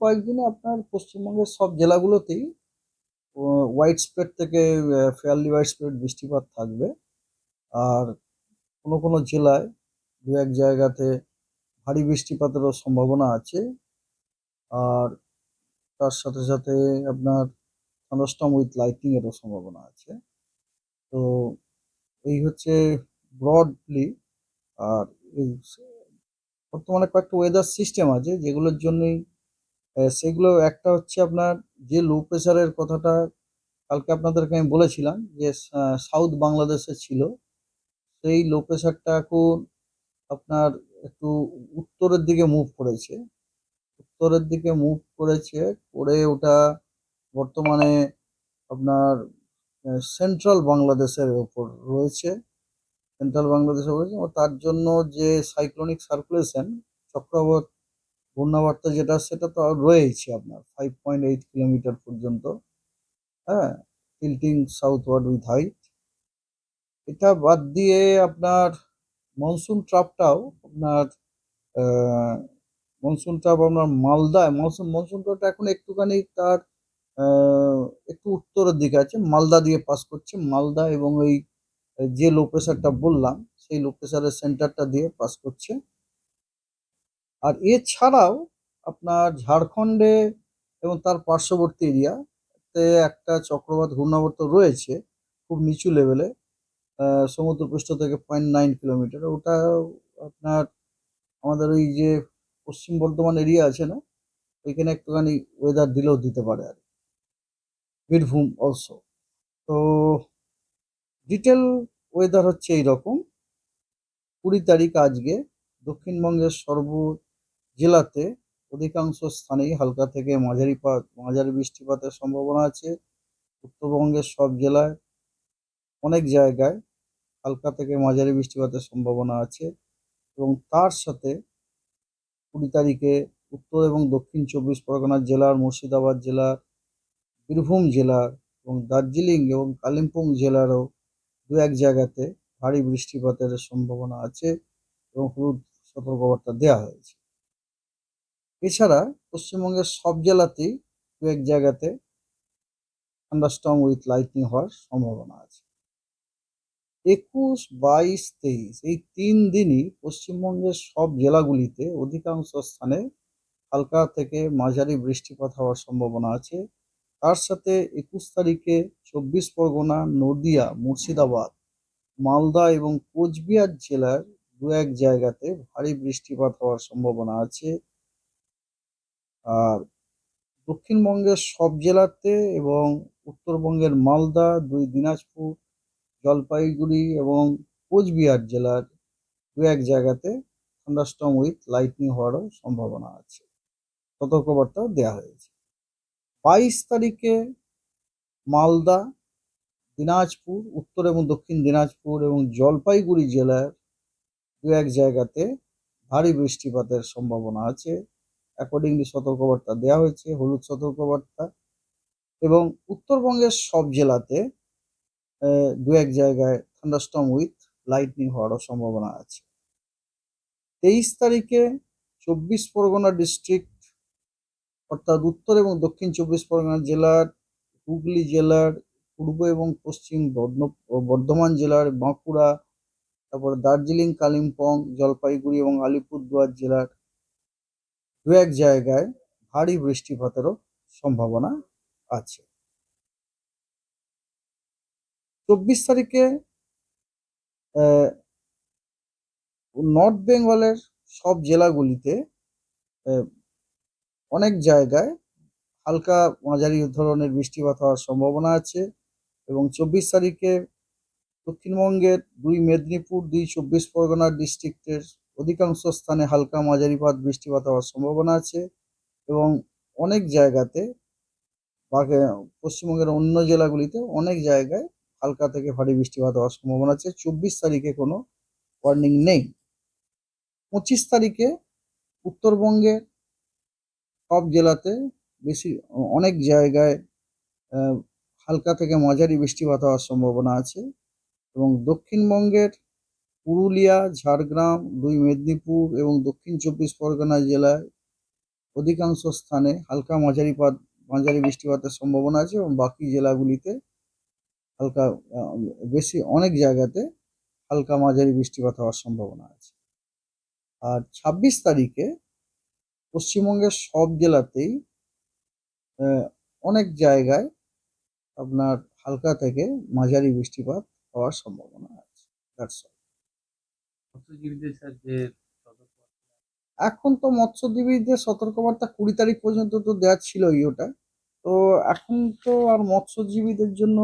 কয়েকদিনে আপনার পশ্চিমবঙ্গের সব জেলাগুলোতেই হোয়াইট স্প্রেড থেকে ফেয়ারলি হোয়াইট স্প্রেড বৃষ্টিপাত থাকবে। আর কোনো কোনো জেলায় দু এক জায়গাতে ভারী বৃষ্টিপাতেরও সম্ভাবনা আছে। আর তার সাথে সাথে আপনার থান্ডারস্টর্ম উইথ লাইটিং এরও সম্ভাবনা আছে। তো এই হচ্ছে ব্রডলি আর বর্তমানে কয়েকটা ওয়েদার সিস্টেম আছে যেগুলোর জন্যই সেগুলো একটা হচ্ছে আপনার যে লো প্রেশারের কথাটা কালকে আপনাদেরকে আমি বলেছিলাম যে সাউথ বাংলাদেশে ছিল। সেই লো প্রেশারটা এখন আপনার একটু উত্তরের দিকে মুভ করেছে। উত্তরের দিকে মুভ করেছে, করে ওটা বর্তমানে আপনার সেন্ট্রাল বাংলাদেশের ওপর রয়েছে। সেন্ট্রাল বাংলাদেশে রয়েছে তার জন্য যে সাইক্লোনিক সার্কুলেশন চক্রবাত ঘূর্ণাবর্ত যেটা, সেটা তো রয়েছে আপনার ফাইভ পয়েন্ট এইট কিলোমিটার পর্যন্ত। হ্যাঁ? টিল্টিং সাউথওয়ার্ড উইথ হাইট এটা বাদ দিয়ে আপনার মনসুন ট্রাপটাও আপনার মনসুন ট্রাপ আপনার মালদায় মনসুন মনসুন ট্রাপটা এখন একটুখানি তার একটু উত্তরের দিকে আছে, মালদা দিয়ে পাস করছে। মালদা এবং ওই যে লো প্রেশারটা বললাম, সেই লো প্রেশারের সেন্টারটা দিয়ে পাস করছে। আর এছাড়াও আপনার ঝাড়খণ্ডে এবং তার পার্শ্ববর্তী এরিয়াতে একটা চক্রবাত ঘূর্ণাবর্ত রয়েছে, খুব নিচু লেভেলে সমুদ্রপৃষ্ঠ থেকে পয়েন্ট নাইন কিলোমিটার ওটা আপনার আমাদের ওই যে পশ্চিম বর্ধমান এরিয়া আছে না, ওইখানে একটুখানি ওয়েদার দিলেও দিতে পারে আর বীরভূম অলসো তো ডিটেল ওয়েদার হচ্ছে এই রকম কুড়ি তারিখ আজকে দক্ষিণবঙ্গের সর্ব জেলাতে অধিকাংশ স্থানেই হালকা থেকে মাঝারি মাঝারি বৃষ্টিপাতের সম্ভাবনা আছে। উত্তরবঙ্গের সব জেলায় অনেক জায়গায় হালকা থেকে মাঝারি বৃষ্টিপাতের সম্ভাবনা আছে এবং তার সাথে কুড়ি তারিখে উত্তর এবং দক্ষিণ চব্বিশ পরগনা জেলার, মুর্শিদাবাদ জেলার, বীরভূম জেলার এবং দার্জিলিং এবং কালিম্পং জেলারও দু এক জায়গাতে ভারী বৃষ্টিপাতের সম্ভাবনা আছে এবং হলুদ সতর্কবার্তা দেওয়া হয়েছে। এছাড়া পশ্চিমবঙ্গের সব জেলাতেই দু এক জায়গাতে থান্ডারস্টর্ম উইথ লাইটনিং হওয়ার সম্ভাবনা আছে। একুশ বাইশ তেইশ এই তিন দিনই পশ্চিমবঙ্গের সব জেলাগুলিতে অধিকাংশ স্থানে হালকা থেকে মাঝারি বৃষ্টিপাত হওয়ার সম্ভাবনা আছে। তার সাথে একুশ তারিখে চব্বিশ পরগনা, নদিয়া, মুর্শিদাবাদ, মালদা এবং কোচবিহার জেলার দু এক জায়গাতে ভারী বৃষ্টিপাত হওয়ার সম্ভাবনা আছে। আর দক্ষিণবঙ্গের সব জেলাতে এবং উত্তরবঙ্গের মালদা, দুই দিনাজপুর, জলপাইগুড়ি এবং কোচবিহার জেলার দু এক জায়গাতে থান্ডারস্টর্ম উইথ লাইটনিং হওয়ারও সম্ভাবনা আছে। সতর্কবার্তা দেওয়া হয়েছে। বাইশ তারিখে মালদা, দিনাজপুর, উত্তর এবং দক্ষিণ দিনাজপুর এবং জলপাইগুড়ি জেলার দু এক জায়গাতে ভারী বৃষ্টিপাতের সম্ভাবনা আছে। অ্যাকর্ডিংলি সতর্কবার্তা দেওয়া হয়েছে, হলুদ সতর্কবার্তা। এবং উত্তরবঙ্গের সব জেলাতে দু এক জায়গায় থান্ডারস্টর্ম উইথ লাইটনিং হওয়ারও সম্ভাবনা আছে। তেইশ তারিখে চব্বিশ পরগনা ডিস্ট্রিক্ট অর্থাৎ উত্তর এবং দক্ষিণ চব্বিশ পরগনা জেলার, হুগলি জেলার, পূর্ব এবং পশ্চিম বর্ধ- বর্ধমান জেলার, বাঁকুড়া, তারপর দার্জিলিং, কালিম্পং, জলপাইগুড়ি এবং আলিপুরদুয়ার জেলার দু এক জায়গায় ভারী বৃষ্টিপাতেরও সম্ভাবনা আছে। চব্বিশ তারিখে নর্থ বেঙ্গলের সব জেলাগুলিতে অনেক জায়গায় হালকা মাঝারি ধরনের বৃষ্টিপাত হওয়ার সম্ভাবনা আছে এবং চব্বিশ তারিখে দক্ষিণবঙ্গের দুই মেদিনীপুর, দুই চব্বিশ পরগনা ডিস্ট্রিক্টের অধিকাংশ স্থানে হালকা মাঝারিপাত বৃষ্টিপাত হওয়ার সম্ভাবনা আছে এবং অনেক জায়গাতে পশ্চিমবঙ্গের অন্য জেলাগুলিতে অনেক জায়গায় হালকা থেকে ভারী বৃষ্টিপাত হওয়ার সম্ভাবনা আছে। চব্বিশ তারিখে কোনো ওয়ার্নিং নেই। পঁচিশ তারিখে উত্তরবঙ্গের সব জেলাতে বেশি, অনেক জায়গায় হালকা থেকে মাঝারি বৃষ্টিপাত হওয়ার সম্ভাবনা আছে এবং দক্ষিণবঙ্গের পুরুলিয়া, ঝাড়গ্রাম, দুই মেদিনীপুর এবং দক্ষিণ চব্বিশ পরগনা জেলায় অধিকাংশ স্থানে হালকা মাঝারি পাত মাঝারি বৃষ্টিপাতের সম্ভাবনা আছে এবং বাকি জেলাগুলিতে হালকা বেশি অনেক জায়গাতে হালকা মাঝারি বৃষ্টিপাত হওয়ার সম্ভাবনা আছে আর ছাব্বিশ তারিখে পশ্চিমবঙ্গের সব জেলাতেই অনেক জায়গায় আপনার হালকা থেকে মাঝারি বৃষ্টিপাত হওয়ার সম্ভাবনা আছে That's all. মৎস্যজীবীদের এখন তো মৎস্যজীবীদের সতর্কবার্তা কুড়ি তারিখ পর্যন্ত তো দেওয়া ছিল ওটা। তো এখন তো আর মৎস্যজীবীদের জন্য